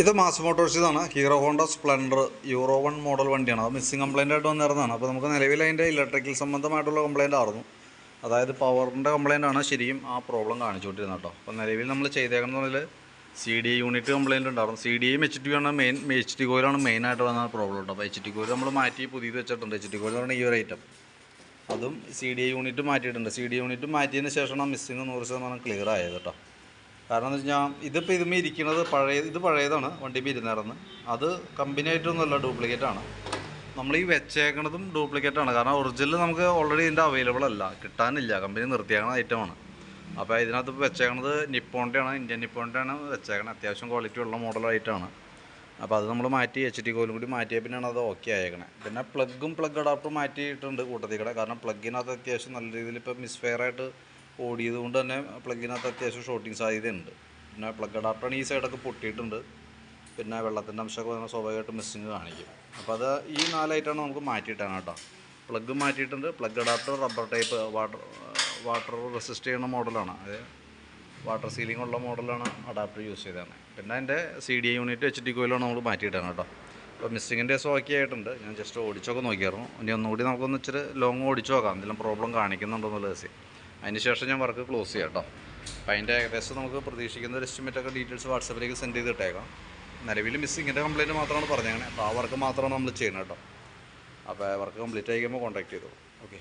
ഇത് mass മോട്ടോഴ്സിതാണ് Hero Honda Splendor Euro one model വണ്ടിയാണ്. അത് മിസ്സിംഗ് കംപ്ലൈന്റ് ആയിട്ട് വന്നിരുന്നതാണ്. അപ്പോൾ നമുക്ക് നിലവിൽ അതിന്റെ ഇലക്ട്രിക്കൽ സംബന്ധമായിട്ടുള്ള കംപ്ലൈന്റ് ആയിരുന്നു. അതായത് പവറിന്റെ കംപ്ലൈന്റ് ആണ് ശരിയും ആ പ്രോബ്ലം കാണിച്ചുകൊണ്ടിരുന്നത് കേട്ടോ. അപ്പോൾ നിലവിൽ നമ്മൾ ചെയ്തേക്കുന്നതിൽ സി ഡി യൂണിറ്റ് കംപ്ലയിന്റ് ഉണ്ടായിരുന്നു. C D M H T ആണ് മെയിൻ എച്ച് ടി കോയിലാണ് മെയിനായിട്ട് വന്ന പ്രോബ്ലം കേട്ടോ. അപ്പോൾ എച്ച് ടി കോയിൽ നമ്മൾ മാറ്റി പുതിയത് വെച്ചിട്ടുണ്ട്. എച്ച് ടി പറഞ്ഞാൽ ഈ ഒരു ഐറ്റം അതും സി ഡി യൂണിറ്റ് മാറ്റിയിട്ടുണ്ട്. സി ഡി യൂണിറ്റ് മാറ്റിയതിന് ശേഷമാണ് മിസ്സിങ് നൂറ് ശതമാനം ക്ലിയർ ആയത് കേട്ടോ. കാരണം എന്ന് വെച്ചാൽ ഇതിപ്പോൾ ഇതുമേ ഇരിക്കുന്നത് പഴയ ഇത് പഴയതാണ് വണ്ടി ഇരുന്നേറന്ന് അത് കമ്പനി ഡ്യൂപ്ലിക്കേറ്റ് ആണ്. നമ്മൾ ഈ വെച്ചേക്കണതും ഡ്യൂപ്ലിക്കേറ്റ് ആണ്. കാരണം ഒറിജിനൽ നമുക്ക് ഓൾറെഡി ഇതിന്റെ അവൈലബിൾ അല്ല. കിട്ടാനില്ല. കമ്പനി നിർത്തിയേക്കണ ഐറ്റമാണ് അപ്പോൾ ഇതിനകത്ത് വെച്ചേക്കണത് നിപ്പോണിന്റെ ആണ് ഇന്ത്യൻ നിപ്പോണിന്റെ ആണ് വെച്ചേക്കണത് അത്യാവശ്യം ക്വാളിറ്റി ഉള്ള മോഡലായിട്ടാണ് അപ്പോൾ അത് നമ്മൾ മാറ്റി എച്ച് ഡി കോയിലും കൂടി മാറ്റിയ പിന്നെയാണ് അത് ഓക്കെ ആയേക്കണേ. പിന്നെ പ്ലഗും പ്ലഗ് അഡാപ്റ്ററും മാറ്റിയിട്ടുണ്ട് കൂട്ടത്തിൽ കൂടെ. കാരണം പ്ലഗിനകത്ത് അത്യാവശ്യം നല്ല രീതിയിൽ ഇപ്പോൾ മിസ്ഫെയർ ആയിട്ട് ഓടിയത് കൊണ്ട് തന്നെ പ്ലഗിനകത്ത് അത്യാവശ്യം ഷോട്ടിങ് സാധ്യതയുണ്ട്. പിന്നെ പ്ലഗ് അഡാപ്റ്ററാണ് ഈ സൈഡൊക്കെ പൊട്ടിയിട്ടുണ്ട്. പിന്നെ വെള്ളത്തിന്റെ അംശമൊക്കെ പറഞ്ഞാൽ സ്വാഭാവികമായിട്ട് മിസ്സിങ് കാണിക്കും. അപ്പോൾ അത് ഈ നാലായിട്ടാണ് നമുക്ക് മാറ്റിയിട്ടാണ് കേട്ടോ. പ്ലഗ് മാറ്റിയിട്ടുണ്ട്. Plug adapter rubber type water water resist ചെയ്യുന്ന മോഡലാണ് അത് വാട്ടർ സീലിംഗ് ഉള്ള മോഡലാണ് അഡാപ്റ്റർ യൂസ് ചെയ്തതാണ് പിന്നെ അതിന്റെ C D unit H D കോയിലാണ് നമ്മൾ മാറ്റിയിട്ടാണ് കേട്ടോ. അപ്പോൾ മിസ്സിങ്ങിന്റെ ദിവസം ഓക്കെ ആയിട്ടുണ്ട്. ഞാൻ ജസ്റ്റ് ഓടിച്ചൊക്കെ നോക്കിയായിരുന്നു. ഇനി ഒന്നുകൂടി നമുക്കൊന്ന് ഇച്ചിരി ലോങ് ഓടിച്ചു നോക്കാം. എന്തെങ്കിലും പ്രോബ്ലം കാണിക്കുന്നുണ്ടോ എന്നുള്ള ദിവസം അതിന് ശേഷം ഞാൻ വർക്ക് ക്ലോസ് ചെയ്യാം കേട്ടോ അപ്പോൾ അതിന്റെ ഏകദേശം നമുക്ക് പ്രതീക്ഷിക്കുന്ന ഒരു എസ്റ്റിമേറ്റൊക്കെ ഡീറ്റെയിൽസ് വാട്സപ്പിലേക്ക് സെൻഡ് ചെയ്തിട്ടേക്കാം. നിലവിൽ മിസ്സിങ്ങിന്റെ കംപ്ലയിന്റ് മാത്രമാണ് പറഞ്ഞേക്കണേ അപ്പോൾ ആ വർക്ക് മാത്രമാണ് നമ്മൾ ചെയ്യണം കേട്ടോ അപ്പോൾ വർക്ക് കംപ്ലീറ്റ് ആയിക്കുമ്പോൾ കോൺടാക്ട് ചെയ്തോളൂ. ഓക്കെ